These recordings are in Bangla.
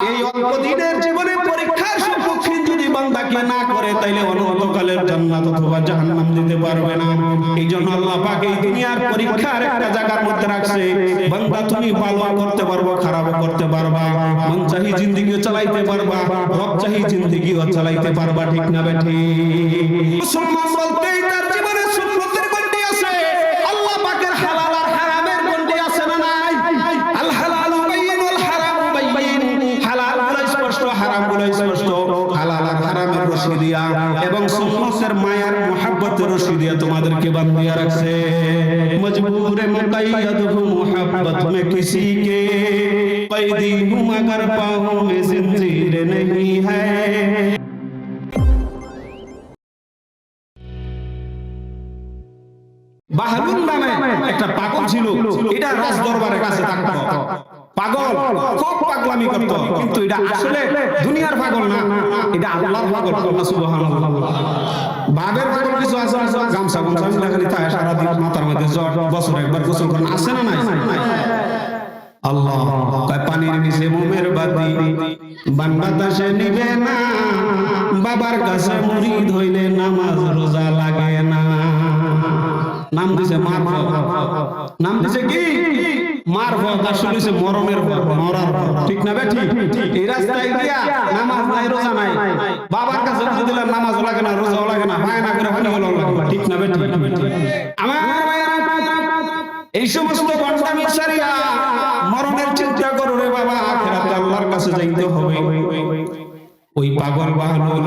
এই অল্প দিনের জীবনে পরীক্ষার সম্মুখীন যদি বান্দাকে না করে, তাইলে অনন্তকালের জান্নাত অথবা জাহান্নাম দিতে পারবে না। এই জন্য আল্লাহ পাক এই দুনিয়ার পরীক্ষার একটা জায়গার মধ্যে রাখছে। বান্দা তুমি ভালো করতে পারব, খারাপ করতে পারবা মন চাহি জিন্দেগিও চালাইতে পারবা, রব চাহি জিন্দেগিও চালাইতে পারবা, ঠিক না বেঠি মুসলমান বলতেই তোমাদের মায়ার মোহাব্বত রশি দিয়ে তোমাদেরকে বান্ধিয়া রাখছে। মজবুরে মুকাইয়াদ হু মোহাব্বত মে কিসি কে? কয়দি হুম মগর পাও মে জিনজির নেহি হ্যায়। নামে একটা পাগল ছিল। এটা রাজ দরবারের কাছে থাকতো। পাগল, খুব পাগলামি করত। কিন্তু এটা আসলে দুনিয়ার পাগল না। এটা আল্লাহর পাগল। আল্লাহ সুবহানাল্লাহ। বাঘের পাগল কিছু আছে? গামছা গামছা মিলা খালি তাই সারা দিন মাথার মধ্যে জ্বর, বছর একবার গোসল করেন আছে না নাই? আল্লাহ পানির নিচে মোমের বাতি বাংলাদেশে নিবে না, বাবার কাছে মুরিদ হইলে নামাজ রোজা লাগে না। নাম দিছে মারফত। নাম দিছে কি? দিছে মরণের ভয়, মরার ভয়। ঠিক না বেঠি এই রাস্তায় দিয়া নামাজ নাই রোজা নাই। বাবার কাছে যদি দিলে নামাজ লাগে না রোজাও লাগে না হয় না করে হলো ঠিক না বেঠি আমার এই সমস্ত সারিয়া মরণের চিন্তা করো রে বাবা আখিরাতে আল্লাহর কাছে যাইতে হবে। ওই পাগল বাহালুল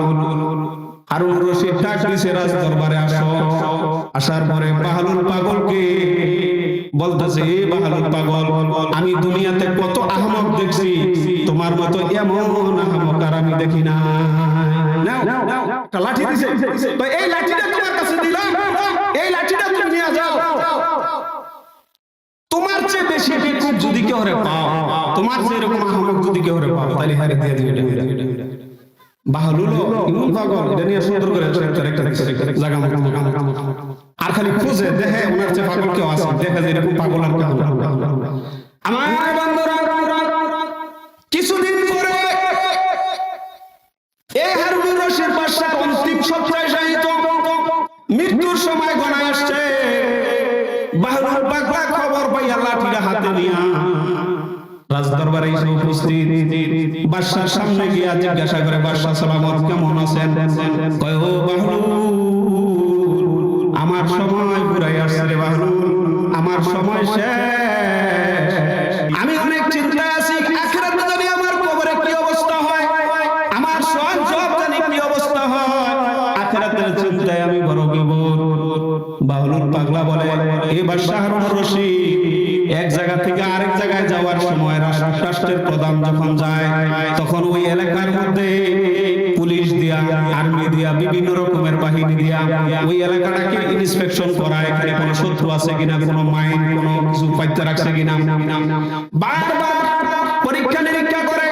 হারুন রশিদ ডাক দিছে রাজ দরবারে আসো। আসার পরে বাহালুল পাগলকে বলতেছে, এ বাহালুল পাগল, আমি দুনিয়াতে কত আহমক দেখছি, তোমার মতো এমন আহমক আর আমি দেখি না। লাঠি দিছে। তো এই লাঠিটা তোমার কাছে দিলাম। এই লাঠিটা তুমি নিয়ে যাও। তোমার চেয়ে বেশি বেকুব যদি কেউ রে পাও তোমার চেয়ে এরকম আহমক যদি কেউ পাও তাহলে হারে দিয়ে দিবে। আর খালি খুঁজে দেখে ওনার চেয়ে পাগল কেউ আছে। দেখে যে এরকম পাগল আর কেউ আমার কিছুদিন পরে এই হারুনুর রশিদ বাদশাহ অন্তিম শায়িত মৃত্যুর সময় গণায় আসছে। বাহরুল পাগলা খবর পাইয়া লাঠিটা হাতে নিয়া। রাজ দরবারে এসে উপস্থিত। বাদশার সামনে গিয়া জিজ্ঞাসা করে, বাদশাহ সালামত কেমন আছেন? কয়, ও বাহরুল আমার সময় পুরাই আসছে রে বাহরুল আমার সময় শেষ। আমি অনেক চিন্তায় আছি, আখিরাতে যদি আমার কবরে কি অবস্থা হয়, আমার সব জব জানি কি অবস্থা হয়। আখিরাতের চিন্তায় আমি বড় বিপদ। বাউলুর পাগলা বলে এই বাদশাহ রশিদ এক জায়গা থেকে আরেক জায়গায় যাওয়ার সময় রাষ্ট্রের প্রধান যখন যায়, তখন ওই এলাকার মধ্যে পুলিশ দিয়া, আর্মি দিয়া, বিভিন্ন রকমের বাহিনী দিয়া ওই এলাকাটাকে ইন্সপেকশন করা এখানে কোনো শত্রু আছে কিনা, কোনো মাইন, কোনো কিছু পাইতে রাখছে কিনা। বারবার পরীক্ষা নিরীক্ষা করে,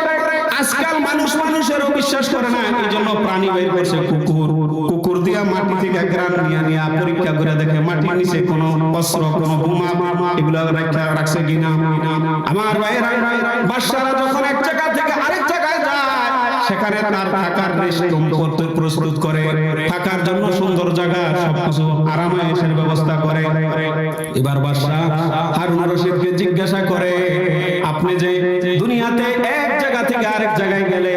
আজকাল মানুষ মানুষেরও বিশ্বাস করে না এই জন্য প্রাণী বের করছে কুকুর। কুকুর দিয়া মাটি থেকে গ্রাম নিয়ে পরীক্ষা করে দেখে নিচে কোনো অস্ত্র, কোনো বোমা এগুলো রাখা রাখছে কিনা? আমার ভাইয়েরা যখন এক জায়গা থেকে আরেক জায়গায় যায়, সেখানে তার থাকার প্রস্তুত করে। থাকার জন্য সুন্দর জায়গা, সবকিছু আরামায়েশের ব্যবস্থা করে। এবার বাদশাহ হারুন রশিদকে জিজ্ঞাসা করে, আপনি যে দুনিয়াতে এক জায়গা থেকে আরেক জায়গায় গেলে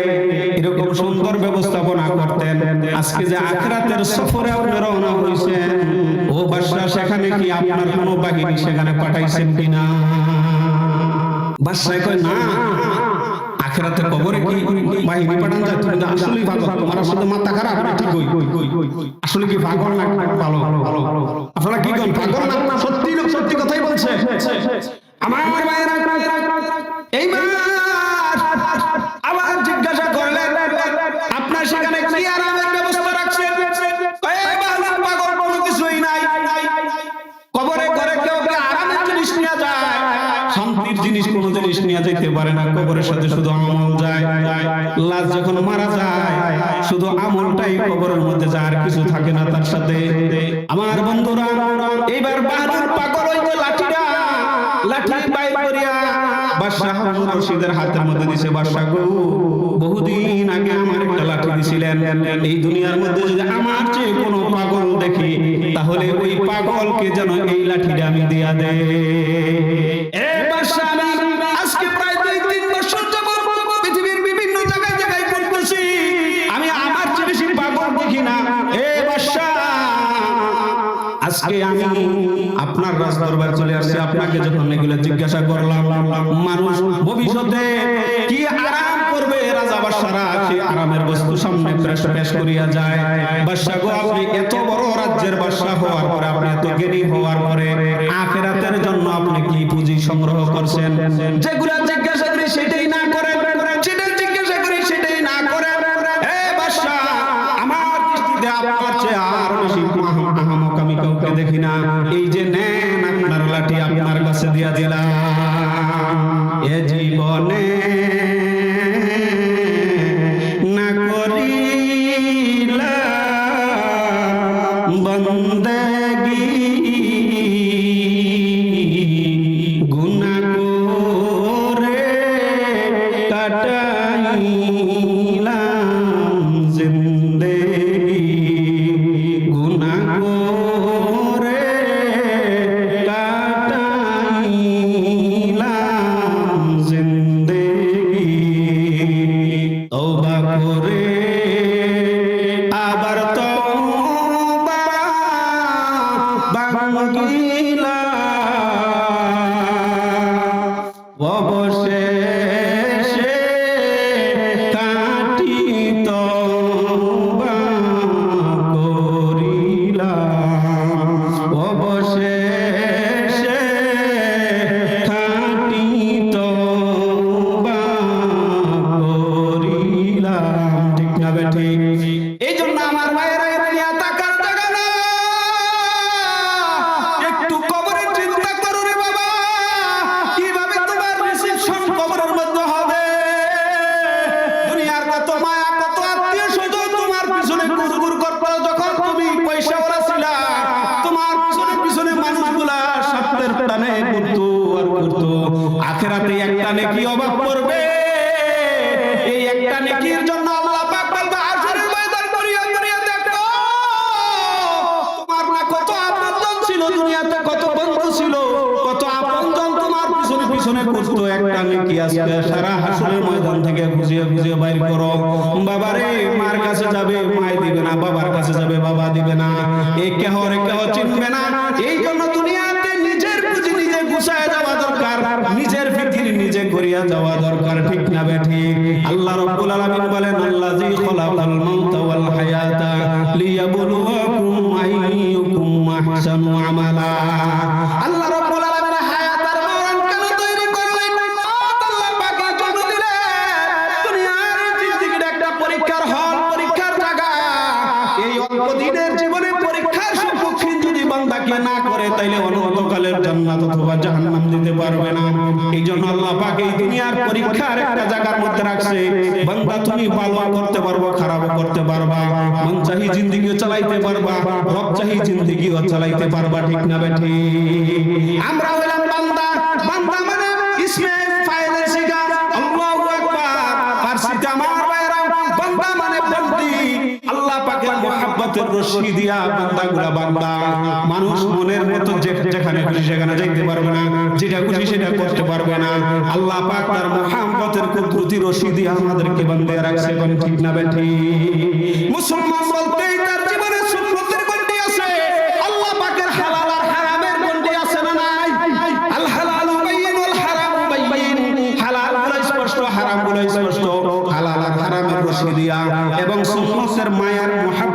সুন্দর ব্যবস্থাপনা করতেন। আজকে যে আখরাতের সফরে আপনি রওনা হয়েছেন, ও বাদশাহ, সেখানে কি আপনার কোনো বাহিনী সেখানে পাঠাইছেন কিনা? বাদশাহ কয়, না আখেরাতে কবরে কি বাহিনী পাঠান যায়? তুমি তো আসলেই পাগল, তোমার আসলে মাথা খারাপ না ঠিক আসলে কি পাগল না ভালো আপনারা কি কোন, পাগল না? সত্যি লোক সত্যি কথাই বলছে। আমার ভাইয়েরা, এইবার জিনিস কোনো জিনিস নিয়ে যেতে পারে না, কবরের সাথে শুধু আমল যায়। লাশ যখন মারা যায়, শুধু আমলটাই কবরের মধ্যে যায় আর কিছু থাকে না তার সাথে। আমার বন্ধুরা, এইবার বাহাদুর পাগল যে লাঠিটা, লাঠি বাই করিয়া বাদশাহ রশিদের হাতের মধ্যে দিছে গো, বহুদিন আগে আমার একটা লাঠি দিছিলেন। এই দুনিয়ার মধ্যে যদি আমার চেয়ে কোনো পাগল দেখি, তাহলে ওই পাগলকে যেন এই লাঠিটা আমি দিয়া দে। আজকে আমি আপনার রাজ দরবার চলে আসছি। আপনাকে যখন এগুলো জিজ্ঞাসা করলাম, মানুষ ভবিষ্যতে কি আরাম করবে? রাজা সেই আরামের বস্তু সামনে করিয়া যায়। গো, আপনি এত বড় রাজ্যের বাদশা হওয়ার পরে, আপনি এত জ্ঞানী হওয়ার পরে আখেরাতের জন্য আপনি কি পুঁজি সংগ্রহ করছেন? যেগুলা জিজ্ঞাসা করি, সেটাই না। বন্দেগি দুনিয়াতে কত বন্ধু ছিল, কত আপনজন তোমার পিছনে পিছনে করতো। একটা নেকি আজকে সারা হাসরের ময়দান থেকে খুঁজিয়ে খুঁজিয়ে বাইর করো। বাবারে, মার কাছে যাবে, মাই দিবে না, বাবার কাছে যাবে, বাবা দিবে না। এই কেহ রে কেহ চিনবে না। এই জন্য দুনিয়াতে নিজের পুঁজি নিজে গুছায় যাওয়া দরকার, নিজের ফিকির নিজে করিয়া যাওয়া দরকার, ঠিক না বেঠি আল্লাহ রাব্বুল আলামিন বলেন, আল্লাযী খলাকাল মাউতা ওয়াল হায়াতা লিয়াবলুয়াকুম আমালা যদি না করে তাইলে অনন্তকালের জান্নাত অথবা জাহান্নাম দিতে পারবে না। এই জন্য আল্লাহ পাক এই দুনিয়ার পরীক্ষার একটা জায়গার মধ্যে রাখছে। বান্দা, তুমি ভালো করতে পারবে, খারাপ করতে পারবা। মন চাহি জিন্দেগিও চালাইতে পারবা রব চাহি জিন্দেগিও চালাইতে পারবা, ঠিক না বেঠি আমরা হইলাম বান্দা। বান্দা মানে ইসমে মহব্বতের রশি দিয়া বান্দাগুলা বান্দা। মানুষ মনের মতো যেখানে খুশি সেখানে যাইতে পারবে না। যেটা খুশি সেটা করতে পারবে না। আল্লাহ পাক তার মহব্বতের কুদরতি রশি দিয়া আমাদেরকে বান্দে রাখছে, কোন ঠিক না বেঠি মুসলমান বলতেই তার জীবনে সুন্নতের গন্ডি আছে। আল্লাহ পাকের হালাল আর হারামের গন্ডি আছে না নাই? আল হালালু বাইয়িন ওয়াল হারামু বাইয়িন হালালগুলো স্পষ্ট, হারামগুলো স্পষ্ট। হালাল আর হারামের রশি দিয়া এবং সুন্নতের মায়ার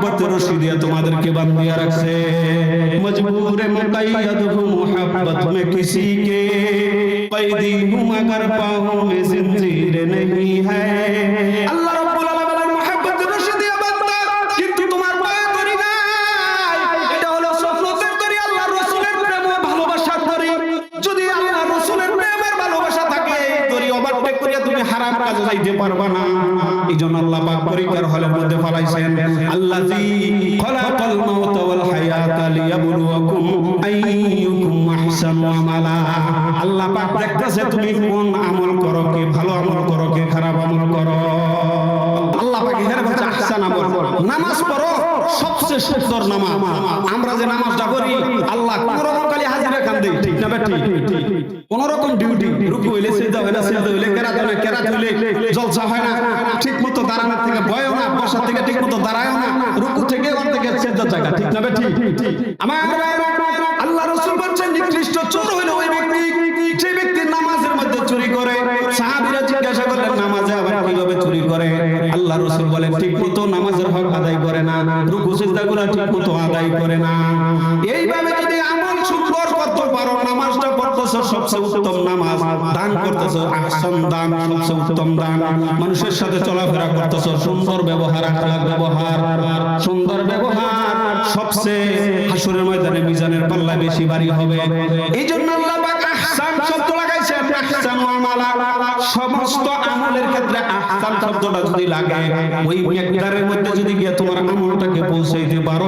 মোহাব্বতের রশি দিয়ে তোমাদেরকে বান্ধিয়া রাখছে। মজবুর মুকাইয়াদ হু মোহাব্বত মে কিসি কে? কয়দি হু মগর পাহু মে জিঞ্জির নহীं হ্যায়। আল্লাহ রাব্বুল আলামিনের মোহাব্বতের রশি দিয়ে ভালোবাসা থাকে, এই দড়ি করে তুমি হারাম যাইতে পারবা না। এই আল্লাহ পাক পরীক্ষার হলের মধ্যে ফলাইছেন, আল্লাযী খলাকাল মাউত ওয়াল হায়াতা লিয়াবলুয়াকুম আইয়ুকুম আহসানু আমালা। আল্লাহ পাক দেখতেছে তুমি কোন আমল করো কে? ভালো আমল করো কে? খারাপ আমল করো। নামাজ পড়ো। সবচেয়ে সুন্দর নামাজ। আমরা যে নামাজটা করি আল্লাহ কোন রকম খালি হাজিরা খান দেই। ঠিক না ঠিক কোন রকম ডিউটি রুকু হইলে সিজদা না, সিজদা হইলে কেরাত না, কেরাত হইলে জলসা হয় না। ঠিক মতো দাঁড়ানোর থেকে বয়ও না, বসার থেকে ঠিক মতো দাঁড়ায়ও না। রুকু থেকে ওর থেকে সিজদার জায়গা, ঠিক না ঠিক আমার আল্লাহ রাসূল বলছেন, নিকৃষ্ট চোর হইল ওই ব্যক্তি নামাজের মধ্যে চুরি করে সাহাবীরা জিজ্ঞাসা করলেন নামাজে আবার কীভাবে চুরি করে আল্লাহ রাসূল বলেন ঠিক মতো নামাজের হক আদায় করে না রুকু সিজদাগুলো ঠিক মতো আদায় করে না। এইভাবে যদি আমল সুন্দর করতে পারো নামাজটা পড়তেছো সবচেয়ে উত্তম নামাজ দান করতেছো আহসান দান সবচেয়ে উত্তম দান। মানুষের সাথে চলাফেরা করতেছো সুন্দর ব্যবহার আখলাক ব্যবহার সুন্দর ব্যবহার সবচেয়ে হাসরের ময়দানে মিজানের পাল্লা বেশি ভারী হবে। এই জন্য আল্লাহ পাক আহসান শব্দ লাগাইছেন আহসান সমস্ত আমলের ক্ষেত্রে আহসান শব্দটা যদি লাগে, ওই মিকদারের মধ্যে যদি গিয়ে তোমার আমলটাকে পারো,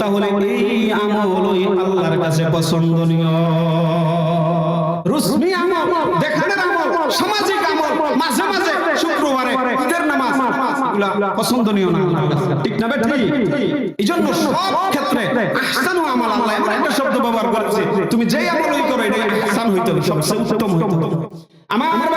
তাহলে এই আমল ওই আল্লাহর কাছে পছন্দনীয়। আমল, দেখানোর আমল, সামাজিক আমল, মাঝে মাঝে, শুক্রবারে, ঈদের নামাজ পছন্দনীয় না? ঠিক না জন্য সব ক্ষেত্রে আমল আল্লাহ এমন একটা শব্দ ব্যবহার করেছে, তুমি যেই আমলই করো এটা আহসান হইতে হবে, সবচেয়ে উত্তম হইতে হবে। আমার আমার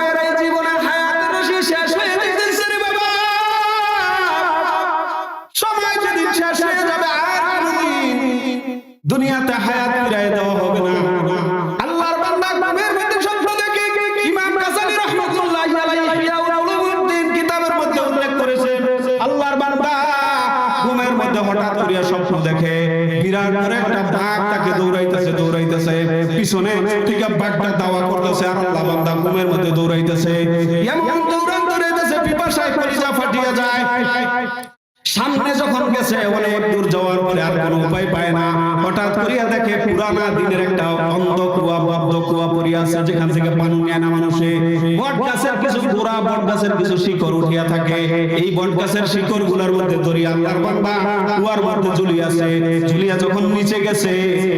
কুয়া আছে, যেখান থেকে পানি নেয় না মানুষে বট গাছের কিছু বট গাছের কিছু শিকড় উঠিয়া থাকে। এই বট গাছের শিকড়গুলার মধ্যে ধরিয়া আল্লাহর কুয়ার মধ্যে আছে ঝুলিয়া যখন নিচে গেছে,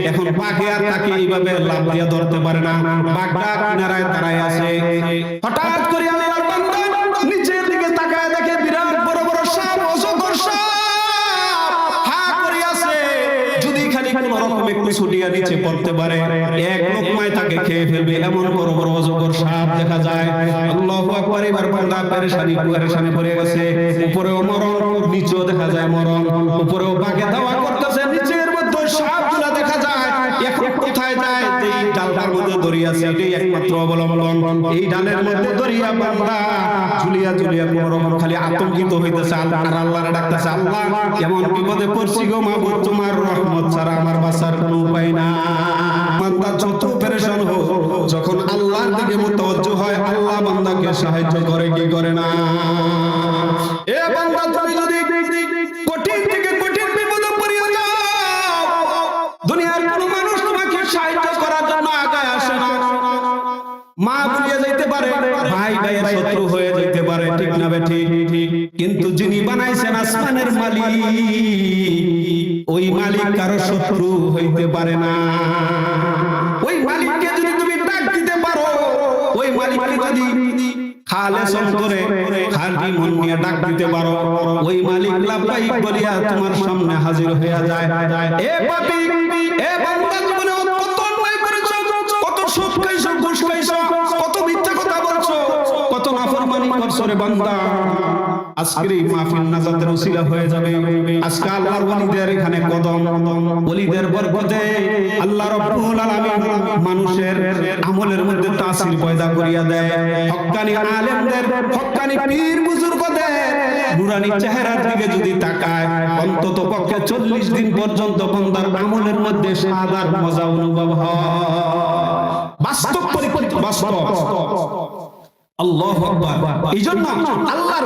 এখন পাখি আর তাকে এইভাবে লাভ দিয়া ধরতে পারে না। বাঘটা কিনারায় দাঁড়ায় আছে। হঠাৎ করে একটু ছুটিয়া নিচে পড়তে পারে। এক লোকমায় তাকে খেয়ে ফেলবে, এমন বড় বড় অজগর সাপ দেখা যায়। আল্লাহু আকবার, এবার বান্দা পেরেশানি পেরেশানি পড়ে গেছে। উপরেও মরণ, নিচেও দেখা যায় মরণ। উপরেও বাকে দাওয়া করতেছে, নিচের মধ্যে সাপগুলা দড়ি আছে এটাই একমাত্র অবলম্বন। এই ডালের মধ্যে দড়িয়া বান্দা ঝুলিয়া ঝুলিয়া কোন রকম খালি আতঙ্কিত হইতেছে আর আল্লাহর ডাকতেছে, আল্লাহ কেমন বিপদে পড়ছি গো মাহবুব, তোমার রহমত ছাড়া আমার বাঁচার কোনো উপায় না বান্দা যত পেরেশান হোক, যখন আল্লাহর দিকে মুতাওয়াজ্জু হয়, আল্লাহ বান্দাকে সাহায্য করে, কি করে না? এ বান্দা, তুমি যদি কঠিন থেকে কঠিন বিপদে পড়িয়া যাও, দুনিয়ার কোনো ভাইয়ের শত্রু হয়ে যাইতে পারে ঠিক না বেঠি কিন্তু যিনি বানাইছেন আসমানের মালিক ওই মালিক কারও শত্রু হইতে পারে না। ওই মালিককে যদি তুমি ডাক দিতে পারো ওই মালিককে যদি খালে করে খালি মন নিয়ে ডাক দিতে পারো ওই মালিক লাভবাই বলিয়া তোমার সামনে হাজির হইয়া যায়। এ পাপি এ বান্দা জীবনে করছ বান্দা, আজকের এই নাজাতের উসিলা হয়ে যাবে। আজকে আল্লাহর ওলিদের এখানে কদম, ওলিদের বরকতে আল্লাহ রাব্বুল আলামিন মানুষের আমলের মধ্যে তাসির পয়দা করিয়া দেয়। হক্কানি আলেমদের, হক্কানি পীর বুজুর্গদের নুরানি চেহারার দিকে যদি তাকায়, অন্তত পক্ষে চল্লিশ দিন পর্যন্ত বান্দার আমলের মধ্যে সাদার মজা অনুভব হয়। বাস্তব বাস্তব। আল্লাহ এই জন্য আল্লাহর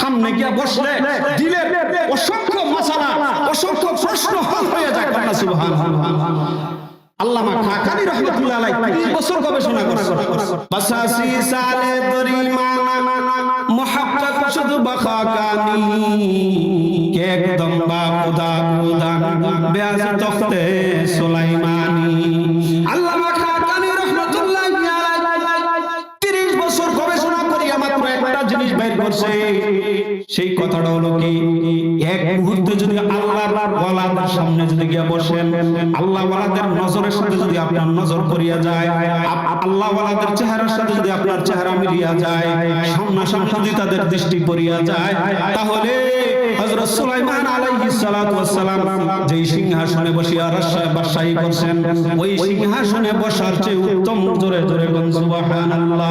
সামনে গিয়া বসলে দিলের অসংখ্য মশালা অসংখ্য প্রশ্ন হল হয়ে যায় কন্যা সুবহান আল্লামা খাকানি রহমাতুল্লাহ আলাইহি 30 বছর গবেষণা করছে বাসাসি সালে দরিমানা মুহাক্কাক শুধু বাখাকানি। কে একদম বা খুদা খুদা, বেয়াজ তখতে সুলাইমানি করছে, সেই কথাটা হলো কি, এক মুহূর্তে যদি আল্লাহর ওয়ালাদের সামনে যদি গিয়ে বসেন, আল্লাহ ওয়ালাদের নজরের সাথে যদি আপনার নজর করিয়া যায় আল্লাহ ওয়ালাদের চেহারার সাথে যদি আপনার চেহারা মিলিয়া যায়, সামনাসামনি যদি তাদের দৃষ্টি পড়িয়া যায়, তাহলে হযরত সুলাইমান আলাইহিস সালাতু ওয়াস যেই সিংহাসনে বসিয়া বাদশাহী করছেন, ওই সিংহাসনে বসার চেয়ে উত্তম জোরে জোরে সুবহানাল্লাহ।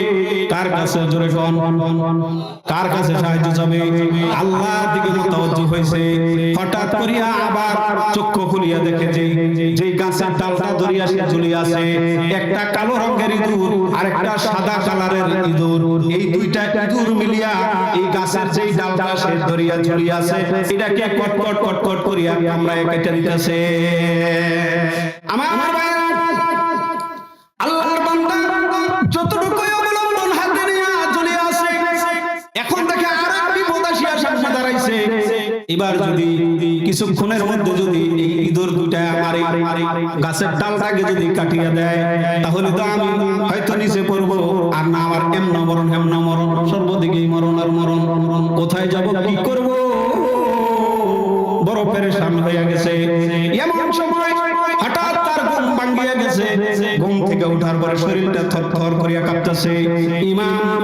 কার কাছে জোরে কার কাছে সাহায্য যাবে আল্লাহর দিকে মুতাওয়াজ্জি হয়েছে? হঠাৎ করিয়া আবার চক্ষু খুলিয়া দেখে যে গাছের ডালটা ধরিয়া সে ঝুলিয়ে আছে। একটা কালো রঙের ইঁদুর আর একটা সাদা কালারের ইঁদুর। এই দুইটা ইঁদুর মিলিয়া এই গাছের যেই ডালটা সে ধরিয়া ঝুলিয়ে আছে, এটাকে কটকট কটকট করিয়া আমরা কেটে দিতেছে। আমার আমার এবার যদি কিছুক্ষণের মধ্যে যদি এই ইঁদুর দুইটা আমার গাছের ডালটাকে যদি কাটিয়ে দেয়, তাহলে তো আমি হয়তো নিচে পড়ব। আর না, আমার এমন মরণ, হেমন মরণ, সর্বদিকেই মরণ আর মরণ। কোথায় যাব, কি করব? বড় পেরেশান হয়ে গেছে। এমন সময় হঠাৎ তার ঘুম ভাঙ্গিয়া গেছে। ঘুম থেকে ওঠার পরে শরীরটা থরথর করিয়া কাঁপতেছে। ইমাম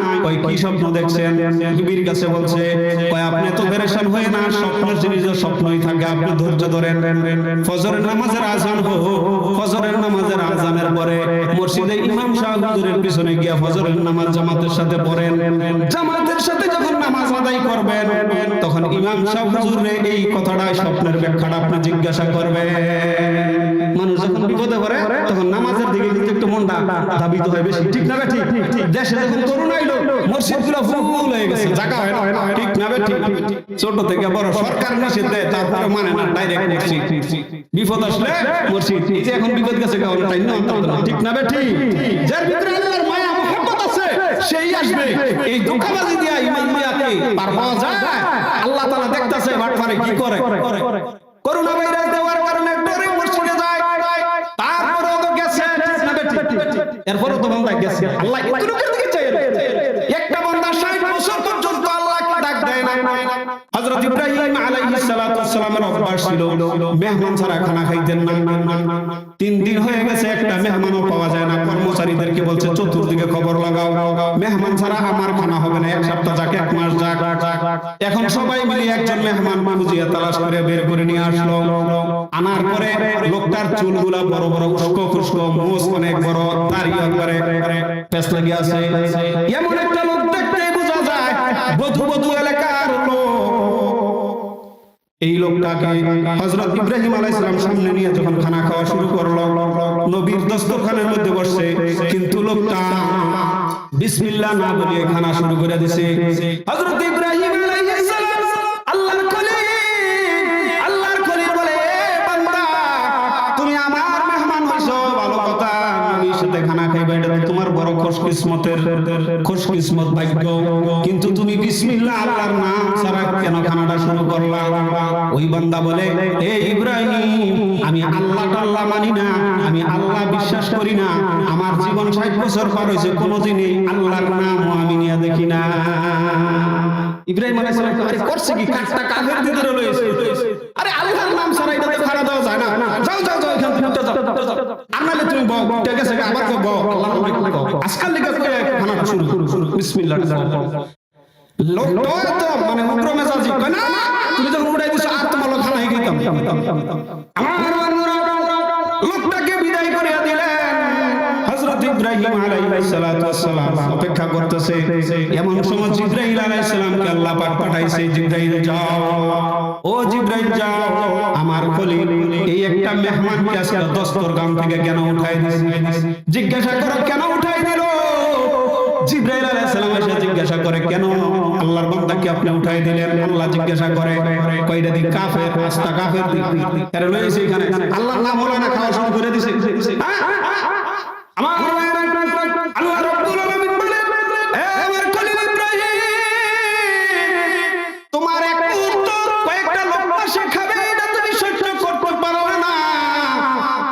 ওই কি স্বপ্ন দেখছেন? কাছে বলছে, কয়, আপনি পেরেশান হয়ে না, স্বপ্নের জিনিস স্বপ্নই থাকে, আপনি ধৈর্য ধরেন। ফজরের নামাজের আজান ফজরের নামাজের আজানের পরে মসজিদে ইমাম হুজুরের পিছনে গিয়া ফজরের নামাজ জামাতের সাথে পড়েন। জামাতের সাথে যখন নামাজ আদায় করবেন, তখন ইমাম সাহেব হুজুরে এই কথাটা স্বপ্নের ব্যাখ্যাটা আপনি জিজ্ঞাসা করবেন। যখন বিপদে পড়ে তখন নামাজের দিকে কিন্তু একটু মনটা ধাবিত হয় বেশি। ঠিক না ঠিক? দেশে যখন করোনা এলো মসজিদগুলো ফুল হয়ে গেছে জায়গা হয় না। ঠিক না ঠিক? ছোট থেকে বড় সরকার নিষেধ দেয় তারপরে মানে না ডাইরেক্ট মসজিদ। বিপদ আসলে মসজিদ। এই যে এখন বিপদ গেছে কারণ তাই না? ঠিক না ঠিক? যার ভিতরে আল্লাহর মায়া মহব্বত আছে সেই আসবে। এই ধোঁকাবাজি দিয়া ইমান দিয়া কি? পার পাওয়া যায়? আল্লাহ তাআলা দেখতাছে বাটপারে কি করে? করোনা এরপরেও তো বান্দা গেছে আল্লাহ দিকে চাই একটা বান্দা 60 বছর পর্যন্ত ডাক দেয় না ইব্রাহিম আলাইহিস সালামের অভ্যাস ছিল, মেহমান ছাড়া খানা খাইতেন না। তিন দিন হয়ে গেছে, একটা মেহমানও পাওয়া যায় না। কর্মচারীদেরকে বলছে, চতুর্দিকে খবর লাগাও। মেহমান ছাড়া আমার খানা হবে না, এক সপ্তাহ যাক, এক মাস যাক। এখন সবাই মিলে একজন মেহমান খুঁজিয়া তালাশ করে বের করে নিয়ে আসলো। আনার পরে লোকটার চুলগুলা বড় বড় উস্কো খুস্কো মোষ অনেক বড়, দাড়ি একবারে পেস লাগিয়ে আছে। এমন একটা লোক দেখতে বোঝা যায়, বধু বধু এলাকার লোক। এই লোকটাকে হযরত ইব্রাহিম আলাইহিস সালাম সামনে নিয়ে যখন খানা খাওয়া শুরু করল, নবীর দস্তরখানের মধ্যে বসছে, কিন্তু লোকটা বিসমিল্লাহ না বলে খানা শুরু করে দিছে। হযরত ইব্রাহিম খুশকিসমতের, খুশকিসমত ভাগ্য। কিন্তু তুমি বিসমিল্লাহ আল্লাহর নাম ছাড়া কেন শুরু করলা? ওই বান্দা বলে, এ ইব্রাহিম, আমি আল্লাহ মানি না, আমি আল্লাহ বিশ্বাস করি না। আমার জীবন ষাট বছর পার হয়েছে, কোনোদিনই আল্লাহর নামও আমি নিয়ে দেখি না। ইব্রাহিম আলাইহিস সালাম করছে কি? কাজটা কাফের ভিতরে রয়েছে। আরে আল্লাহর নাম ছাড়া এটা তো যায় না। যাও যাও যাও, এখান থেকে। আর নাহলে তুমি বক ঠিক আছে আবার কো বও আল্লাহর নামে কও। আজকাল লিখে কয়ে খানা শুরু শুরু বিসমিল্লাহ লোকটা তো মানে উগ্র মেজাজি। কয়, না, তুমি যখন উড়াই দিছো আর তোমার খানা গেতাম আমার লোকটাকে বিদায় করে দিলেন আলাইহিস সালাতু ওয়াস সালাম অপেক্ষা করতেছে। এমন সময় জিবরাইল আলাইহিস সালামকে আল্লাহ পাক পাঠাইছে, জিবরাইল যাও। ও জিবরাইল যাও, আমার খলিল, এই একটা মেহমানকে আজকে দস্তরখান থেকে কেন উঠাই দিছে জিজ্ঞাসা করো, কেন উঠাই দিল? জিব্রাইল আলাইহিস এসে জিজ্ঞাসা করে, কেন আল্লাহর বান্দাকে আপনি উঠাই দিলেন? আল্লাহ জিজ্ঞাসা করে, কয়টা দিন কাফের আস্তা কাফের দিন এখানে। আল্লাহর নাম হলো না খাওয়া শুরু করে দিছে। হ্যাঁ?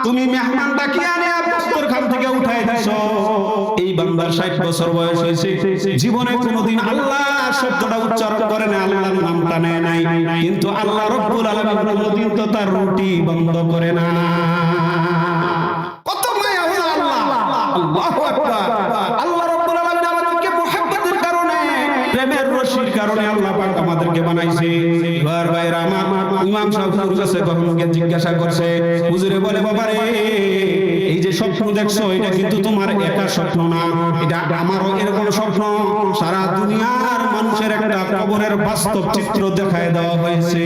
তুমি মেহমান ডাকি আনে দস্তরখান থেকে উঠাই দিছো? এই বান্দার 60 বছর বয়স হয়েছে। জীবনে কোনোদিন আল্লাহ শব্দটা উচ্চারণ করে না, আল্লাহর নামটা নেয় নাই। কিন্তু আল্লাহ রব্বুল আলামিন কোনোদিন তো তার রুটি বন্ধ করে না। বলে বাবা রে এই যে স্বপ্ন দেখছ, এটা কিন্তু তোমার স্বপ্ন না, এটা আমারও এরকম স্বপ্ন। সারা দুনিয়ার মানুষের একটা কবরের বাস্তব চিত্র দেখায় দেওয়া হয়েছে।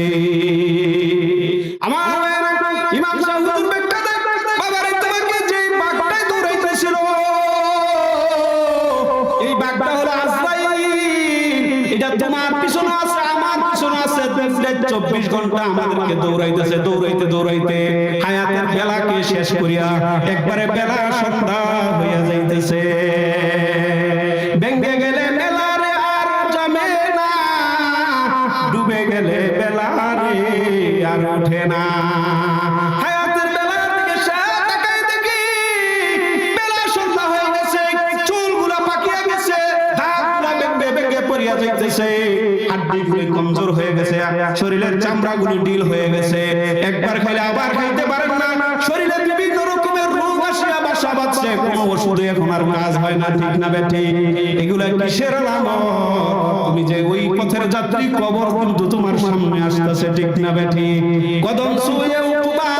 চব্বিশ ঘণ্টা আমাদেরকে দৌড়াইতেছে, দৌড়াইতে দৌড়াইতে। হায়াতের বেলাকে শেষ করিয়া একবারে বেলা সন্ধ্যা হইয়া যাইতেছে। হাড়িগুলি কমজোর হয়ে গেছে। শরীরের চামড়া গুলি ঢিল হয়ে গেছে। একবার খাইলে আবার খাইতে পারেন না। শরীরে বিভিন্ন রকমের রোগ আসিয়া বাসা বাঁধছে। কোন ওষুধে এখন আর কাজ হয় না, ঠিক না বেঠি এগুলো কিসের আলামত? তুমি যে ওই পথের যাত্রী, কবর কিন্তু তোমার সামনে আসতেছে, ঠিক না বেঠি কদম সুয়ে উপমা,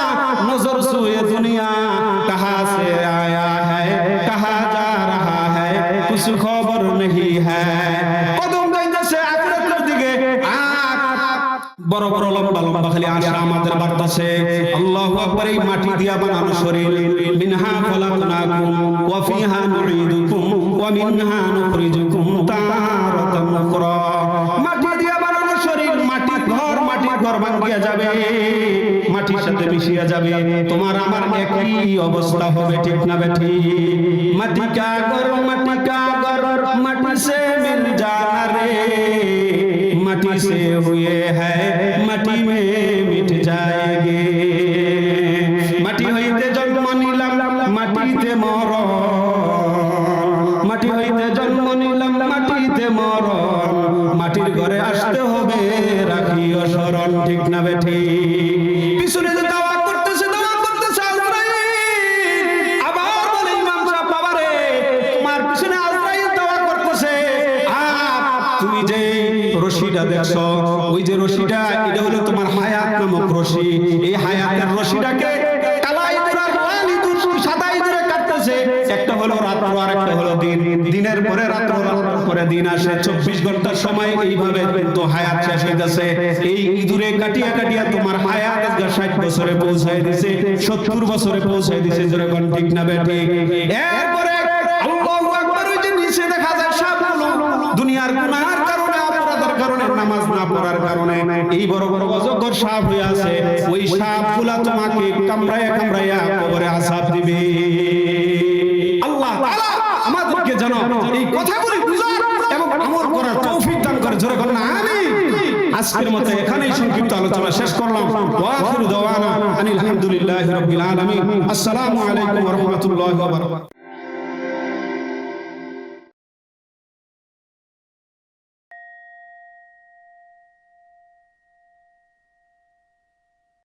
নজর সুয়ে দুনিয়া। কাহা আছে বড় বড় লম্বা লম্বা খালি আশা আমাদের বাড়তাছে আল্লাহু আকবার এই মাটি দিয়া বানানো শরীর মিনহা খলাকনাকুম ওয়া ফিহা নুঈদুকুম ওয়া মিনহা নুখরিজুকুম তারাতান উখরা মাটি দিয়া বানানো শরীর মাটি ঘর মাটি ঘর ভাঙিয়া যাবে মাটির সাথে মিশিয়া যাবে তোমার আমার একই অবস্থা হবে ঠিক না বেঠি মাটি কা গর মাটি কা গর মাটি সে মিল जाना रे মাটি से हुए है বছরে পৌঁছায় দিছে, সত্তর বছরে পৌঁছায় দিছে যেরকম ঠিক না বেঠি এরপরে নিচে দেখা যায় সাপগুলো দুনিয়ার গুনাহের কারণে আমাদেরকে যেন এই কথাগুলি এবং আমল করার তৌফিক দান করে জোরে বলেন আমিন। আজকের মতো এখানেই সংক্ষিপ্ত আলোচনা শেষ করলাম। ওয়া আখিরু দাওয়ানা আনিল হামদুলিল্লাহি রাব্বিল আলামিন। আসসালামু আলাইকুম ওয়া রাহমাতুল্লাহি ওয়া বারাকাতুহু।